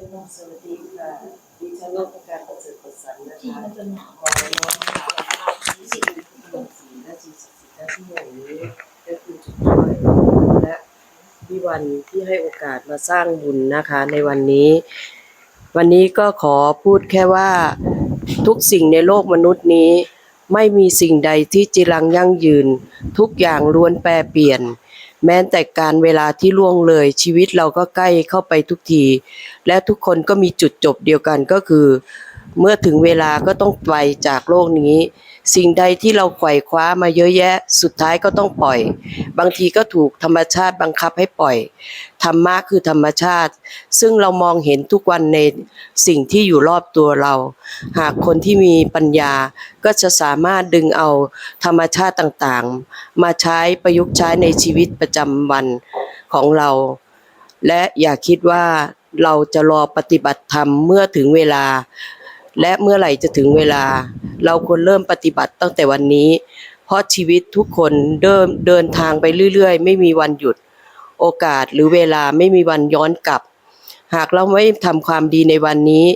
เป็นน้องสวัสดีค่ะ ดิฉันนักการประเสริฐประสานนะที่คะมันจะหนาวขอน้อมกราบพระที่สิ่งที่ทำศีลและสิ่งศักดิ์สิทธิ์ที่แห่งนี้ก็คือจุดช่วยและพี่วันที่ให้โอกาสมาสร้างบุญนะคะ ในวันนี้ วันนี้ก็ขอพูดแค่ว่าทุกสิ่งในโลกมนุษย์นี้ ไม่มีสิ่งใดที่จีรังยั่งยืน ทุกอย่างล้วนแปรเปลี่ยน แม้แต่การเวลาที่ล่วงเลยชีวิตเราก็ใกล้เข้าไปทุกที และทุกคนก็มีจุดจบเดียวกันก็คือ เมื่อถึงเวลาก็ต้องไปจากโลกนี้ สิ่งใดที่เราไขว่คว้ามาเยอะแยะ สุดท้ายก็ต้องปล่อย บางทีก็ถูกธรรมชาติบังคับให้ปล่อย ธรรมะคือธรรมชาติ ซึ่งเรามองเห็นทุกวันในสิ่งที่อยู่รอบตัวเรา หากคนที่มีปัญญาก็จะสามารถดึงเอาธรรมชาติต่างๆ มาใช้ประยุกต์ใช้ในชีวิตประจำวันของเรา และอย่าคิดว่าเราจะรอปฏิบัติธรรมเมื่อถึงเวลา และเมื่อไหร่จะถึงเวลา เราควรเริ่มปฏิบัติตั้งแต่วันนี้ เพราะชีวิตทุกคนเดินเดินทางไปเรื่อยๆ ไม่มีวันหยุด โอกาสหรือเวลาไม่มีวันย้อนกลับ หากเราไม่ทำความดีในวันนี้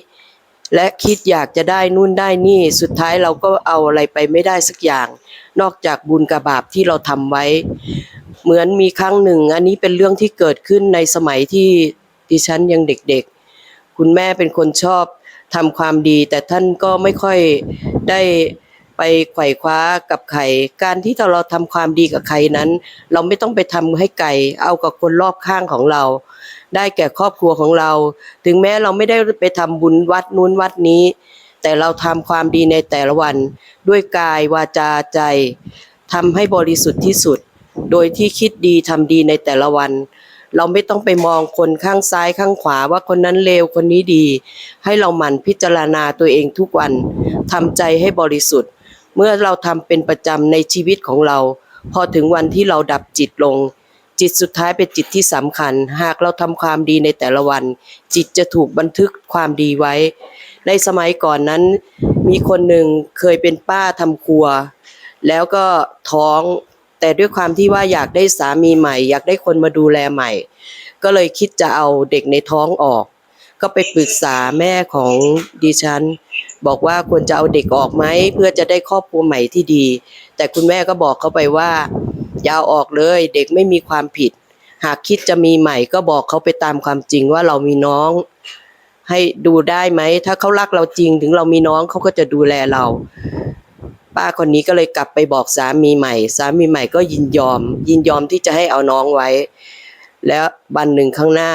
และคิดอยากจะได้นู่นได้นี่ สุดท้ายเราก็เอาอะไรไปไม่ได้สักอย่าง นอกจากบุญกับบาปที่เราทำไว้ เหมือนมีครั้งหนึ่ง อันนี้เป็นเรื่องที่เกิดขึ้นในสมัยที่ดิฉันยังเด็กๆ คุณแม่เป็นคนชอบ ทำความดี แต่ท่านก็ไม่ค่อยได้ไปไขว่คว้ากับใครการที่เราทำความดีกับใครนั้น เราไม่ต้องไปทำให้ไกลเอากับคนรอบข้างของเรา ได้แก่ครอบครัวของเรา ถึงแม้เราไม่ได้ไปทำบุญวัดนู้นวัดนี้ แต่เราทำความดีในแต่ละวัน ด้วยกายวาจาใจทำให้บริสุทธิ์ที่สุด โดยที่คิดดีทำดีในแต่ละวัน เราไม่ต้องไปมองคนข้างซ้ายข้างขวาว่าคนนั้นเลวคนนี้ดี ให้เราหมั่นพิจารณาตัวเองทุกวันทำใจให้บริสุทธิ์ เมื่อเราทำเป็นประจำในชีวิตของเรา พอถึงวันที่เราดับจิตลง จิตสุดท้ายเป็นจิตที่สำคัญ หากเราทำความดีในแต่ละวัน จิตจะถูกบันทึกความดีไว้ ในสมัยก่อนนั้น มีคนหนึ่งเคยเป็นป้าทำครัว แล้วก็ท้อง แต่ด้วยความที่ว่าอยากได้สามีใหม่ อยากได้คนมาดูแลใหม่ ก็เลยคิดจะเอาเด็กในท้องออก ก็ไปปรึกษาแม่ของดิฉัน บอกว่าควรจะเอาเด็กออกไหมเพื่อจะได้ครอบครัวใหม่ที่ดี แต่คุณแม่ก็บอกเขาไปว่าอย่าออกเลยเด็กไม่มีความผิด หากคิดจะมีใหม่ก็บอกเขาไปตามความจริงว่าเรามีน้อง ให้ดูได้ไหม ถ้าเขารักเราจริงถึงเรามีน้องเขาก็จะดูแลเรา ป้าคนนี้ก็เลยกลับไปบอกสามีใหม่ สามีใหม่ก็ยินยอม ยินยอมที่จะให้เอาน้องไว้ แล้ววันหนึ่งข้างหน้า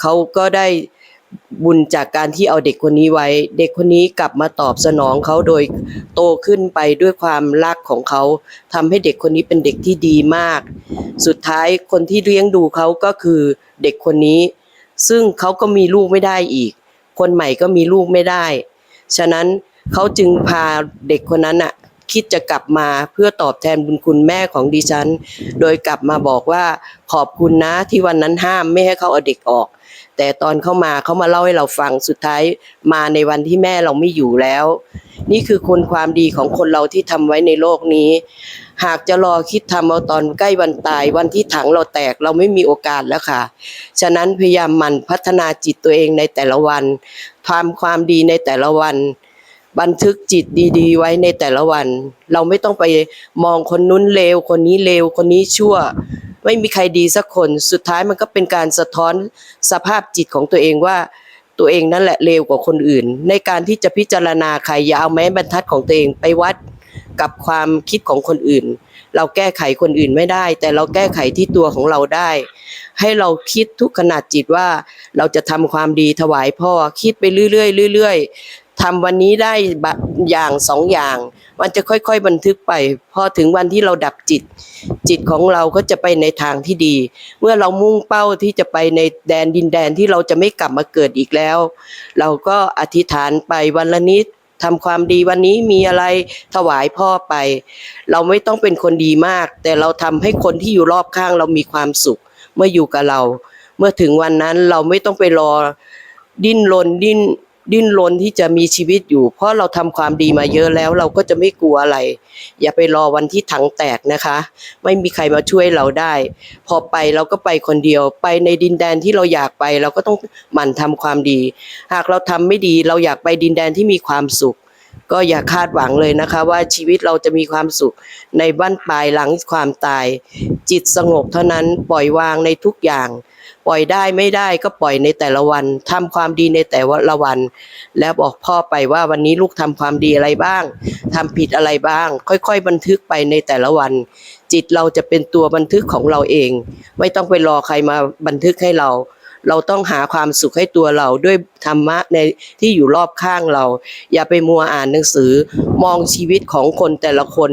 เขาก็ได้บุญจากการที่เอาเด็กคนนี้ไว้ เด็กคนนี้กลับมาตอบสนองเขาโดยโตขึ้นไปด้วยความรักของเขาทำให้เด็กคนนี้เป็นเด็กที่ดีมาก สุดท้ายคนที่เลี้ยงดูเขาก็คือเด็กคนนี้ ซึ่งเขาก็มีลูกไม่ได้อีก คนใหม่ก็มีลูกไม่ได้ ฉะนั้นเขาจึงพาเด็กคนนั้นน่ะ คิดจะกลับมาเพื่อตอบแทนบุญคุณแม่ของดิฉัน โดยกลับมาบอกว่าขอบคุณนะที่วันนั้นห้ามไม่ให้เขาเอาเด็กออก แต่ตอนเข้ามาเขามาเล่าให้เราฟังสุดท้ายมาในวันที่แม่เราไม่อยู่แล้ว นี่คือคุณความดีของคนเราที่ทำไว้ในโลกนี้ หากจะรอคิดทำเอาตอนใกล้วันตายวันที่ถังเราแตกเราไม่มีโอกาสแล้วค่ะ ฉะนั้นพยายามมันพัฒนาจิตตัวเองในแต่ละวันทำความดีในแต่ละวัน บันทึกจิตดี ๆ ไว้ในแต่ละวัน เราไม่ต้องไปมองคนนู้นเลวคนนี้เลวคนนี้ชั่ว ไม่มีใครดีสักคนสุดท้ายมันก็เป็นการสะท้อนสภาพจิตของตัวเองว่าตัวเองนั่นแหละเลวกว่าคนอื่น ในการที่จะพิจารณาใครอย่าเอาแม้บรรทัดของตัวเองไปวัดกับความคิดของคนอื่น เราแก้ไขคนอื่นไม่ได้ แต่เราแก้ไขที่ตัวของเราได้ ให้เราคิดทุกขนาดจิตว่าเราจะทำความดีถวายพ่อคิดไปเรื่อยๆเรื่อยๆ ทำวันนี้ได้บะอย่างสองอย่าง มันจะค่อยๆบันทึกไป พอถึงวันที่เราดับจิต จิตของเราก็จะไปในทางที่ดี เมื่อเรามุ่งเป้าที่จะไปในแดนดินแดนที่เราจะไม่กลับมาเกิดอีกแล้ว เราก็อธิษฐานไปวันละนิดทำความดีวันนี้มีอะไรถวายพ่อไป เราไม่ต้องเป็นคนดีมาก แต่เราทำให้คนที่อยู่รอบข้างเรามีความสุขเมื่ออยู่กับเรา เมื่อถึงวันนั้นเราไม่ต้องไปรอดิ้นรนดิ้น ดิ้นรนที่จะมีชีวิตอยู่ เพราะเราทำความดีมาเยอะแล้ว เราก็จะไม่กลัวอะไร อย่าไปรอวันที่ถังแตกนะคะ ไม่มีใครมาช่วยเราได้ พอไปเราก็ไปคนเดียว ไปในดินแดนที่เราอยากไป เราก็ต้องหมั่นทำความดี หากเราทำไม่ดีเราอยากไปดินแดนที่มีความสุข ก็อย่าคาดหวังเลยนะคะ ว่าชีวิตเราจะมีความสุขในบ้านปลายหลังความตาย จิตสงบเท่านั้นปล่อยวางในทุกอย่าง ปล่อยได้ไม่ได้ก็ปล่อยในแต่ละวันทำความดีในแต่ละวัน แล้วบอกพ่อไปว่าวันนี้ลูกทำความดีอะไรบ้างทำผิดอะไรบ้าง ค่อย ๆ บันทึกไปในแต่ละวัน จิตเราจะเป็นตัวบันทึกของเราเอง ไม่ต้องไปรอใครมาบันทึกให้เรา เราต้องหาความสุขให้ตัวเราด้วยธรรมะในที่อยู่รอบข้างเรา อย่าไปมัวอ่านหนังสือมองชีวิตของคนแต่ละคน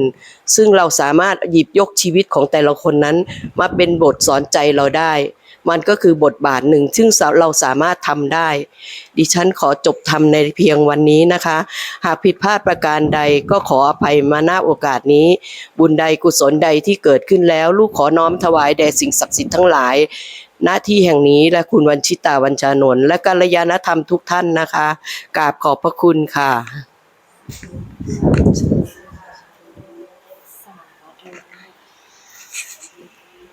ซึ่งเราสามารถหยิบยกชีวิตของแต่ละคนนั้น มาเป็นบทสอนใจเราได้ มันก็คือบทบาทหนึ่ง ซึ่งเราสามารถทำได้ ดิฉันขอจบทำในเพียงวันนี้นะคะ หากผิดพลาดประการใดก็ขออภัยมาณโอกาสนี้ บุญใดกุศลใดที่เกิดขึ้นแล้ว ลูกขอน้อมถวายแด่สิ่งศักดิ์สิทธิ์ทั้งหลาย หน้าที่แห่งนี้และคุณวันชิตาวันชานนท์และกัลยาณธรรมทุกท่านนะคะกราบขอบพระคุณค่ะ